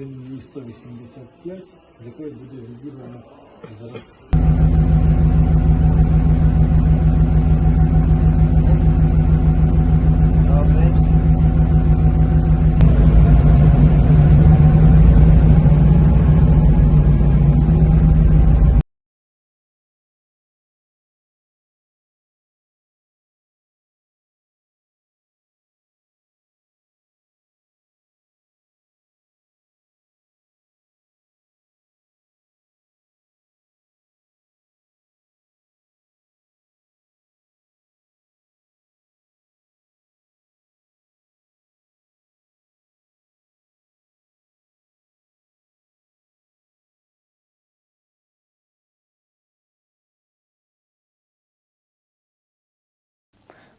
3185, з якої буде відібрано зразки.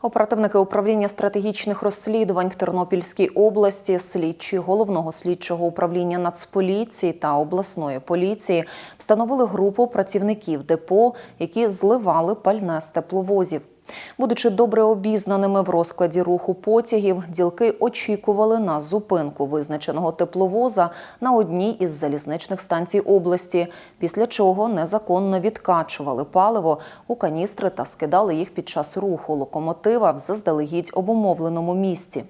Оперативники управління стратегічних розслідувань в Тернопільській області, слідчі головного слідчого управління Нацполіції та обласної поліції встановили групу працівників депо, які зливали пальне з тепловозів. Будучи добре обізнаними в розкладі руху потягів, ділки очікували на зупинку визначеного тепловоза на одній із залізничних станцій області, після чого незаконно відкачували паливо у каністри та скидали їх під час руху локомотива в заздалегідь обумовленому місці.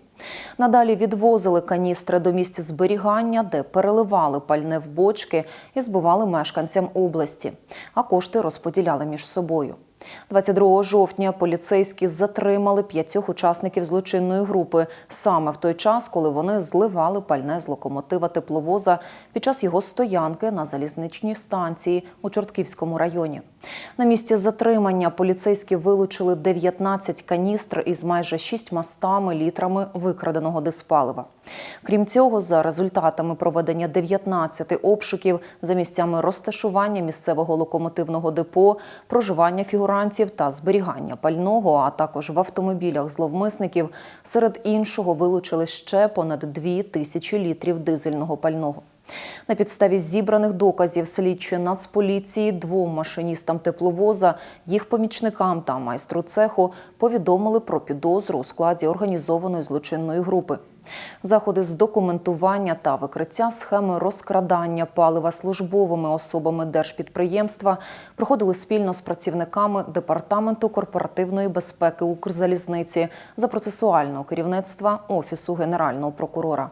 Надалі відвозили каністри до місць зберігання, де переливали пальне в бочки і збивали мешканцям області, а кошти розподіляли між собою. 22 жовтня поліцейські затримали п'ятьох учасників злочинної групи саме в той час, коли вони зливали пальне з локомотива тепловоза під час його стоянки на залізничній станції у Чортківському районі. На місці затримання поліцейські вилучили 19 каністр із майже 600 літрами викраденого диспалива. Крім цього, за результатами проведення 19 обшуків за місцями розташування місцевого локомотивного депо, проживання фігурантів та зберігання пального, а також в автомобілях зловмисників, серед іншого вилучили ще понад 2 тисячі літрів дизельного пального. На підставі зібраних доказів слідчі Нацполіції двом машиністам тепловоза, їх помічникам та майстру цеху повідомили про підозру у складі організованої злочинної групи. Заходи з документування та викриття схеми розкрадання палива службовими особами держпідприємства проходили спільно з працівниками департаменту корпоративної безпеки Укрзалізниці за процесуального керівництва офісу генерального прокурора.